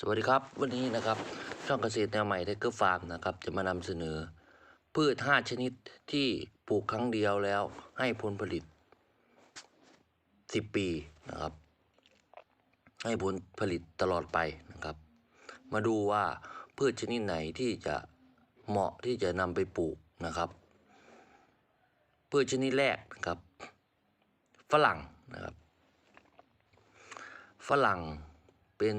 สวัสดีครับ วันนี้นะครับช่องเกษตรแนวใหม่ไทเกอร์ฟาร์มนะครับ จะมานำเสนอ พืช 5 ชนิดที่ปลูกครั้งเดียวแล้วให้ผลผลิต 10 ปีนะครับ ให้ผลผลิตตลอดไปนะครับ มาดูว่าพืชชนิดไหนที่จะเหมาะที่จะนำไปปลูกนะครับ พืชชนิดแรกนะครับฝรั่งนะครับ ฝรั่งเป็น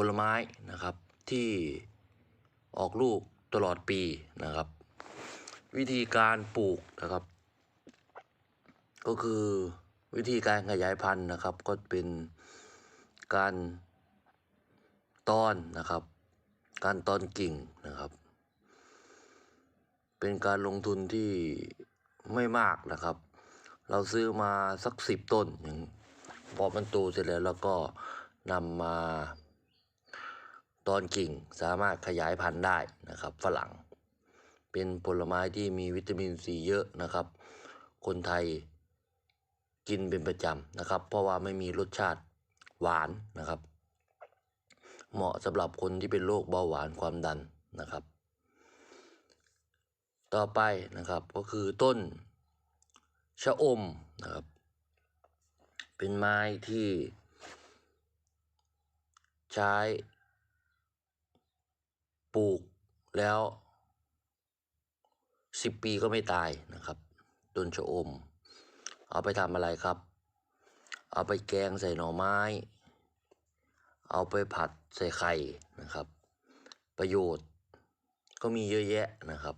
ผลไม้นะครับที่ออกลูกตลอดปีนะครับ วิธีการปลูกนะครับ ก็คือวิธีการขยายพันธุ์นะครับ ก็เป็นการตอนนะครับ การตอนกิ่งนะครับ เป็นการลงทุนที่ไม่มากนะครับ เราซื้อมาสักสิบต้นอย่างพอมันโตเสร็จแล้วเราก็นำมา ตอนกิ่งสามารถขยายพันธุ์ได้นะครับ ฝรั่ง เป็นผลไม้ที่มีวิตามินซีเยอะนะครับ คนไทยกินเป็นประจำนะครับ เพราะว่าไม่มีรสชาติหวานนะครับ เหมาะสำหรับคนที่เป็นโรคเบาหวานความดันนะครับ ต่อไปนะครับก็คือต้นชะอมนะครับ เป็นไม้ที่ใช้ ลูกแล้วสิบปีก็ไม่ตายนะครับต้นชะอม เอาไปทำอะไรครับ เอาไปแกงใส่หน่อไม้ เอาไปผัดใส่ไข่นะครับ ประโยชน์ก็มีเยอะแยะนะครับ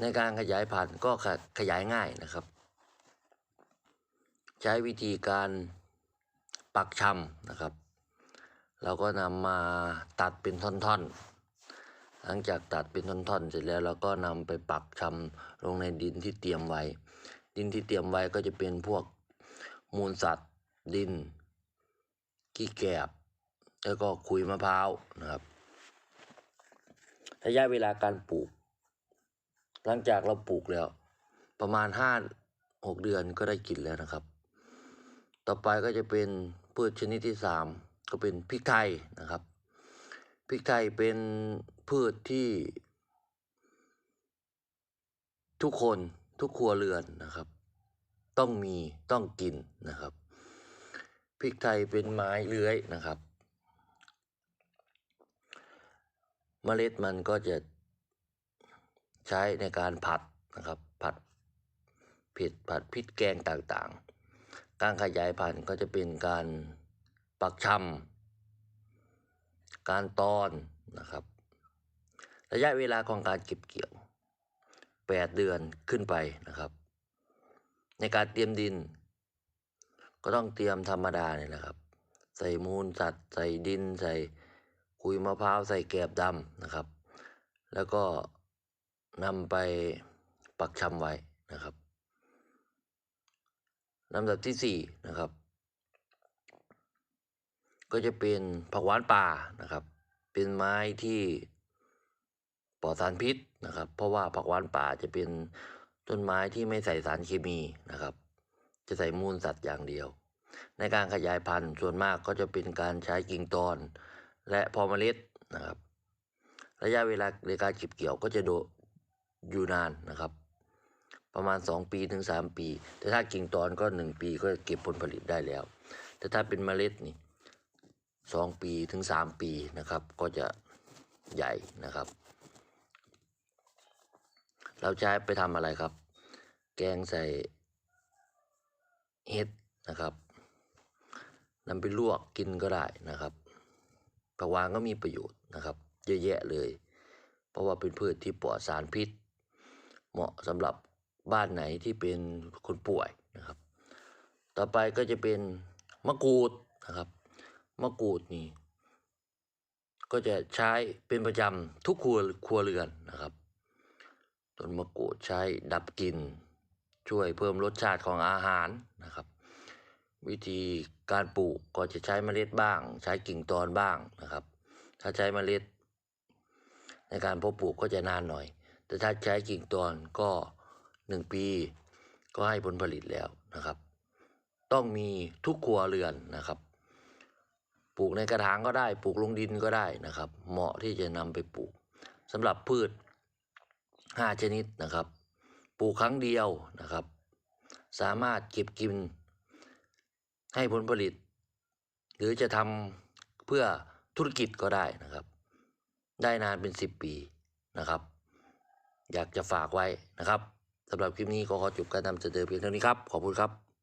ในการขยายพันธุ์ก็ขขยายง่ายนะครับ ใช้วิธีการปักชำนะครับ เราก็นำมาตัดเป็นท่อนๆ หลังจากตัดเป็นท่อนๆ เสร็จแล้วเราก็นำไปปักชำลงในดินที่เตรียมไว้ ดินที่เตรียมไว้ก็จะเป็นพวกมูลสัตว์ ดินขี้แกบแล้วก็ขุยมะพร้าวนะครับระยะเวลาการปลูก หลังจากเราปลูกแล้ว ประมาณห้าหกเดือนก็ได้กินแล้วนะครับ ต่อไปก็จะเป็นพืชชนิดที่สาม ก็เป็นพริกไทยนะครับ พริกไทยเป็นพืชที่ ทุกคนทุกครัวเรือนนะครับ ต้องมีต้องกินนะครับ พริกไทยเป็นไม้เลื้อยนะครับเมล็ดมันก็จะใช้ในการผัดนะครับ ผัดเผ็ดผัดพริกแกงต่างๆ การขยายพันธุ์ก็จะเป็นการ ปักชำการตอนนะครับ ระยะเวลาของการเก็บเกี่ยว 8 เดือนขึ้นไปนะครับ ในการเตรียมดิน ก็ต้องเตรียมธรรมดาเนี่ยนะครับ ใส่มูลสัตว์ใส่ดินใส่คุยมะพร้าวใส่แกบดำนะครับ แล้วก็นำไปปักชำไว้นะครับลำดับที่สี่นะครับ ก็จะเป็นผักหวานป่านะครับ เป็นไม้ที่ปลอดสารพิษนะครับ เพราะว่าผักหวานป่าจะเป็นต้นไม้ที่ไม่ใส่สารเคมีนะครับ จะใส่มูลสัตว์อย่างเดียว ในการขยายพันธุ์ส่วนมากก็จะเป็นการใช้กิ่งตอน และพอเมล็ดนะครับ ระยะเวลาในการเก็บเกี่ยวก็จะโดอยู่นานนะครับ ประมาณ 2 ปีถึง 3 ปี แต่ถ้ากิ่งตอนก็ 1 ปีก็เก็บผลผลิตได้แล้ว แต่ถ้าเป็นเมล็ดนี่ สองปีถึง3ปีนะครับ ก็จะใหญ่นะครับ เราใช้ไปทำอะไรครับ แกงใส่เห็ดนะครับนำไปลวกกินก็ได้นะครับผักหวานก็มีประโยชน์นะครับ เยอะแยะเลย เพราะว่าเป็นพืชที่ปลอดสารพิษ เหมาะสำหรับบ้านไหนที่เป็นคนป่วยนะครับ ต่อไปก็จะเป็นมะกรูดนะครับ มะกรูดนี่ ก็จะใช้เป็นประจำทุกครัวครัวเรือนนะครับ ต้นมะกรูดใช้ดับกลิ่นช่วยเพิ่มรสชาติของอาหารนะครับ วิธีการปลูกก็จะใช้เมล็ดบ้าง ใช้กิ่งตอนบ้างนะครับ ถ้าใช้เมล็ด ในการเพาะปลูกก็จะนานหน่อย แต่ถ้าใช้กิ่งตอนก็หนึ่งปี ก็ให้ผลผลิตแล้วนะครับ ต้องมีทุกครัวเรือนนะครับ ปลูกในกระถางก็ได้ปลูกลงดินก็ได้นะครับ เหมาะที่จะนำไปปลูกสำหรับพืชห้าชนิดนะครับ ปลูกครั้งเดียวนะครับ สามารถเก็บกิน ให้ผลผลิต หรือจะทำเพื่อธุรกิจก็ได้นะครับ ได้นานเป็นสิบปีนะครับ อยากจะฝากไว้นะครับสำหรับคลิปนี้ก็ขอจบการนำเสนอเพียงเท่านี้ครับ ขอบคุณครับ